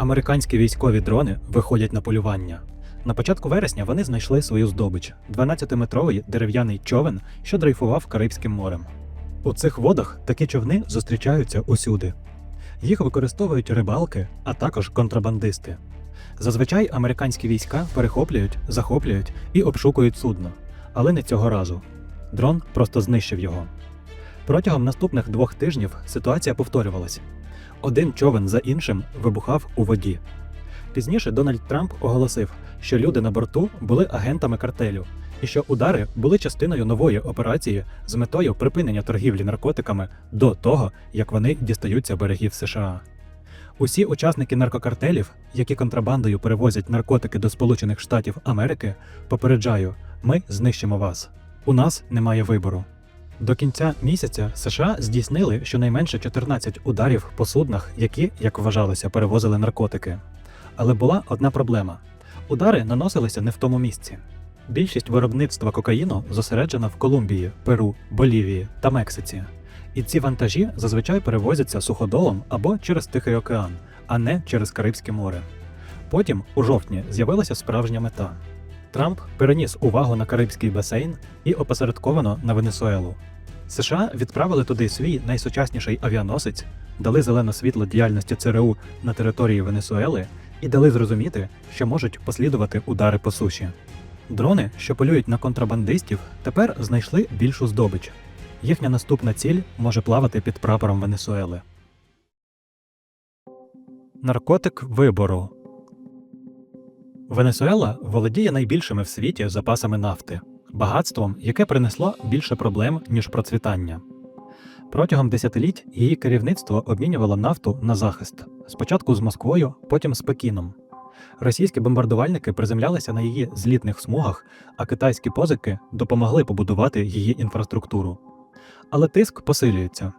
Американські військові дрони виходять на полювання. На початку вересня вони знайшли свою здобич 12-метровий дерев'яний човен, що дрейфував Карибським морем. У цих водах такі човни зустрічаються усюди. Їх використовують рибалки, а також контрабандисти. Зазвичай американські війська перехоплюють, захоплюють і обшукують судно, але не цього разу. Дрон просто знищив його. Протягом наступних двох тижнів ситуація повторювалася. Один човен за іншим вибухав у воді. Пізніше Дональд Трамп оголосив, що люди на борту були агентами картелю, і що удари були частиною нової операції з метою припинення торгівлі наркотиками до того, як вони дістаються берегів США. Усі учасники наркокартелів, які контрабандою перевозять наркотики до Сполучених Штатів Америки, попереджаю, ми знищимо вас. У нас немає вибору. До кінця місяця США здійснили щонайменше 14 ударів по суднах, які, як вважалося, перевозили наркотики. Але була одна проблема: удари наносилися не в тому місці. Більшість виробництва кокаїну зосереджена в Колумбії, Перу, Болівії та Мексиці. І ці вантажі зазвичай перевозяться суходолом або через Тихий океан, а не через Карибське море. Потім, у жовтні, з'явилася справжня мета. Трамп переніс увагу на Карибський басейн і опосередковано на Венесуелу. США відправили туди свій найсучасніший авіаносець, дали зелене світло діяльності ЦРУ на території Венесуели і дали зрозуміти, що можуть послідувати удари по суші. Дрони, що полюють на контрабандистів, тепер знайшли більшу здобич. Їхня наступна ціль може плавати під прапором Венесуели. Наркотик вибору Венесуела володіє найбільшими в світі запасами нафти, багатством, яке принесло більше проблем, ніж процвітання. Протягом десятиліть її керівництво обмінювало нафту на захист спочатку з Москвою, потім з Пекіном. Російські бомбардувальники приземлялися на її злітних смугах, а китайські позики допомогли побудувати її інфраструктуру. Але тиск посилюється.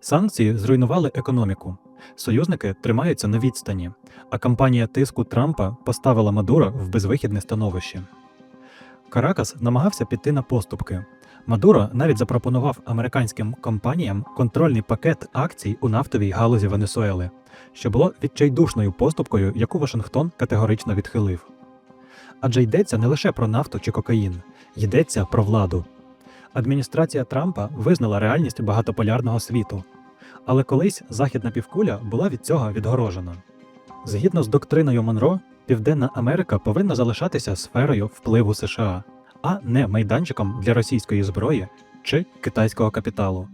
Санкції зруйнували економіку. Союзники тримаються на відстані, а кампанія тиску Трампа поставила Мадуро в безвихідне становище. Каракас намагався піти на поступки. Мадуро навіть запропонував американським компаніям контрольний пакет акцій у нафтовій галузі Венесуели, що було відчайдушною поступкою, яку Вашингтон категорично відхилив. Адже йдеться не лише про нафту чи кокаїн, йдеться про владу. Адміністрація Трампа визнала реальність багатополярного світу, але колись західна півкуля була від цього відгорожена. Згідно з доктриною Монро, Південна Америка повинна залишатися сферою впливу США, а не майданчиком для російської зброї чи китайського капіталу.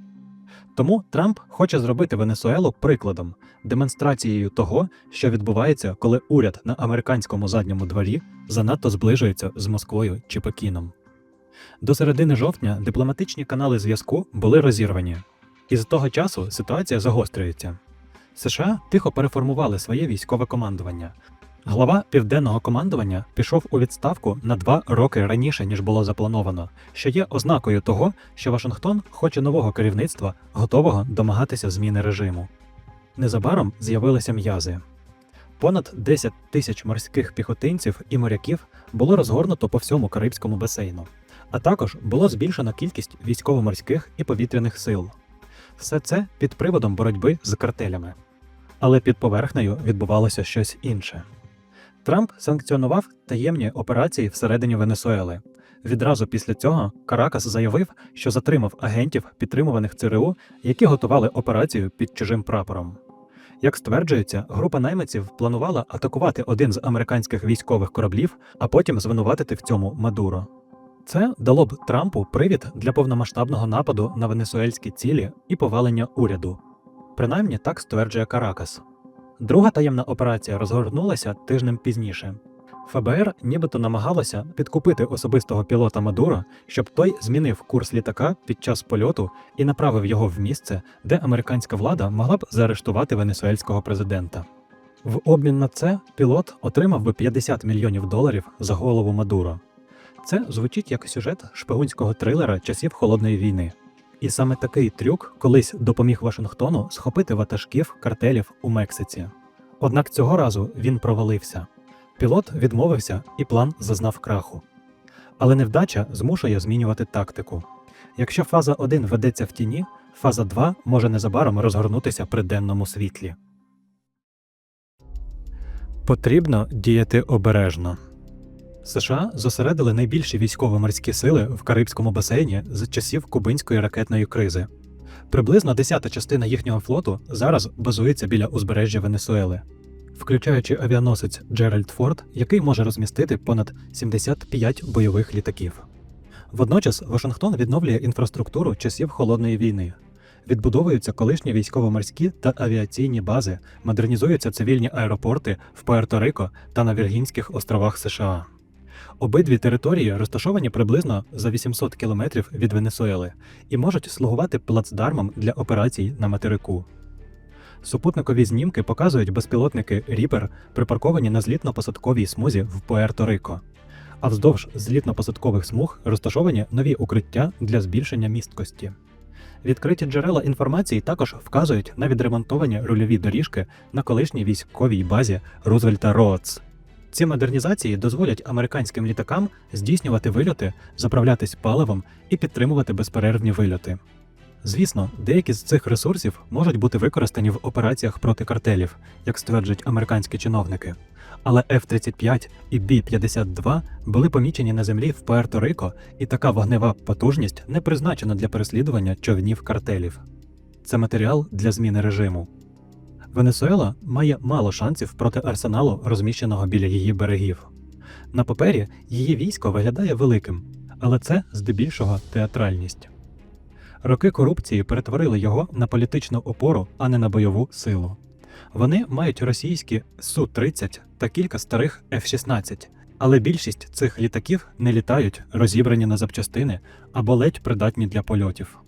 Тому Трамп хоче зробити Венесуелу прикладом, демонстрацією того, що відбувається, коли уряд на американському задньому дворі занадто зближується з Москвою чи Пекіном. До середини жовтня дипломатичні канали зв'язку були розірвані, і з того часу ситуація загострюється. США тихо переформували своє військове командування. Глава південного командування пішов у відставку на два роки раніше, ніж було заплановано, що є ознакою того, що Вашингтон хоче нового керівництва, готового домагатися зміни режиму. Незабаром з'явилися м'язи. Понад 10 тисяч морських піхотинців і моряків було розгорнуто по всьому Карибському басейну, а також було збільшено кількість військово-морських і повітряних сил. Все це під приводом боротьби з картелями. Але під поверхнею відбувалося щось інше. Трамп санкціонував таємні операції всередині Венесуели. Відразу після цього Каракас заявив, що затримав агентів, підтримуваних ЦРУ, які готували операцію під чужим прапором. Як стверджується, група найманців планувала атакувати один з американських військових кораблів, а потім звинуватити в цьому Мадуро. Це дало б Трампу привід для повномасштабного нападу на венесуельські цілі і повалення уряду. Принаймні так стверджує Каракас. Друга таємна операція розгорнулася тижнем пізніше. ФБР нібито намагалося підкупити особистого пілота Мадуро, щоб той змінив курс літака під час польоту і направив його в місце, де американська влада могла б заарештувати венесуельського президента. В обмін на це пілот отримав би 50 мільйонів доларів за голову Мадуро. Це звучить як сюжет шпигунського трилера часів холодної війни. І саме такий трюк колись допоміг Вашингтону схопити ватажків картелів у Мексиці. Однак цього разу він провалився. Пілот відмовився і план зазнав краху. Але невдача змушує змінювати тактику. Якщо фаза 1 ведеться в тіні, фаза 2 може незабаром розгорнутися при денному світлі. Потрібно діяти обережно. США зосередили найбільші військово-морські сили в Карибському басейні з часів кубинської ракетної кризи. Приблизно десята частина їхнього флоту зараз базується біля узбережжя Венесуели, включаючи авіаносець Джеральд Форд, який може розмістити понад 75 бойових літаків. Водночас Вашингтон відновлює інфраструктуру часів холодної війни. Відбудовуються колишні військово-морські та авіаційні бази, модернізуються цивільні аеропорти в Пуерто-Рико та на Віргінських островах США. Обидві території розташовані приблизно за 800 кілометрів від Венесуели і можуть слугувати плацдармом для операцій на материку. Супутникові знімки показують безпілотники Ріпер, припарковані на злітно-посадковій смузі в Пуерто-Рико. А вздовж злітно-посадкових смуг розташовані нові укриття для збільшення місткості. Відкриті джерела інформації також вказують на відремонтовані рульові доріжки на колишній військовій базі Рузвельта Роадс. Ці модернізації дозволять американським літакам здійснювати вильоти, заправлятись паливом і підтримувати безперервні вильоти. Звісно, деякі з цих ресурсів можуть бути використані в операціях проти картелів, як стверджують американські чиновники. Але F-35 і B-52 були помічені на землі в Пуерто-Рико, і така вогнева потужність не призначена для переслідування човнів картелів. Це матеріал для зміни режиму. Венесуела має мало шансів проти арсеналу, розміщеного біля її берегів. На папері її військо виглядає великим, але це здебільшого театральність. Роки корупції перетворили його на політичну опору, а не на бойову силу. Вони мають російські Су-30 та кілька старих F-16, але більшість цих літаків не літають, розібрані на запчастини або ледь придатні для польотів.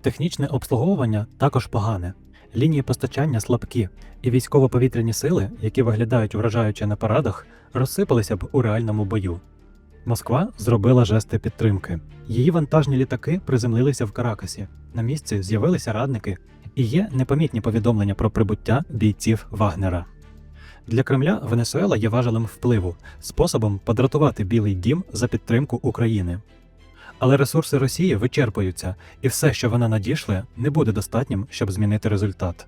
Технічне обслуговування також погане. Лінії постачання слабкі, і військово-повітряні сили, які виглядають вражаюче на парадах, розсипалися б у реальному бою. Москва зробила жести підтримки. Її вантажні літаки приземлилися в Каракасі. На місці з'явилися радники, і є непомітні повідомлення про прибуття бійців Вагнера. Для Кремля Венесуела є важелем впливу, способом подратувати Білий дім за підтримку України. Але ресурси Росії вичерпуються, і все, що вона надійшли, не буде достатнім, щоб змінити результат.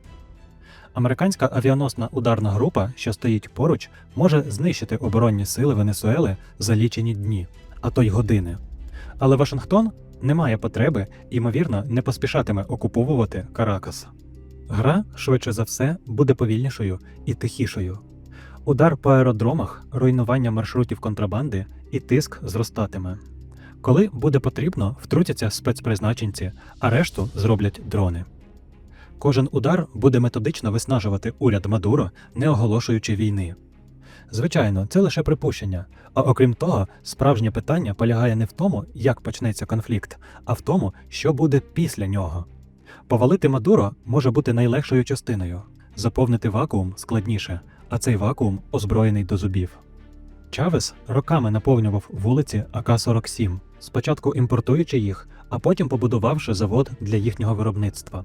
Американська авіаносна ударна група, що стоїть поруч, може знищити оборонні сили Венесуели за лічені дні, а то й години. Але Вашингтон не має потреби ймовірно, не поспішатиме окуповувати Каракас. Гра, швидше за все, буде повільнішою і тихішою. Удар по аеродромах, руйнування маршрутів контрабанди і тиск зростатиме. Коли буде потрібно, втрутяться спецпризначенці, а решту зроблять дрони. Кожен удар буде методично виснажувати уряд Мадуро, не оголошуючи війни. Звичайно, це лише припущення. А окрім того, справжнє питання полягає не в тому, як почнеться конфлікт, а в тому, що буде після нього. Повалити Мадуро може бути найлегшою частиною, заповнити вакуум складніше, а цей вакуум озброєний до зубів. Чавес роками наповнював вулиці АК-47, спочатку імпортуючи їх, а потім побудувавши завод для їхнього виробництва.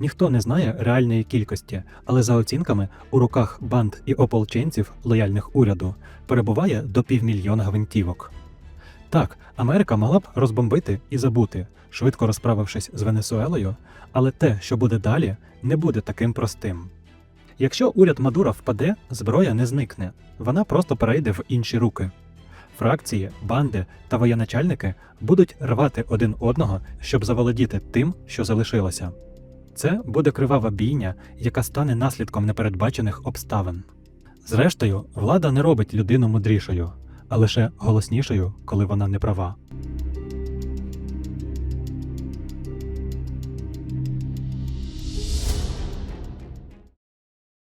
Ніхто не знає реальної кількості, але за оцінками у руках банд і ополченців лояльних уряду перебуває до півмільйона гвинтівок. Так, Америка могла б розбомбити і забути, швидко розправившись з Венесуелою, але те, що буде далі, не буде таким простим. Якщо уряд Мадура впаде, зброя не зникне, вона просто перейде в інші руки. Фракції, банди та воєначальники будуть рвати один одного, щоб заволодіти тим, що залишилося. Це буде кривава бійня, яка стане наслідком непередбачених обставин. Зрештою, влада не робить людину мудрішою, а лише голоснішою, коли вона не права.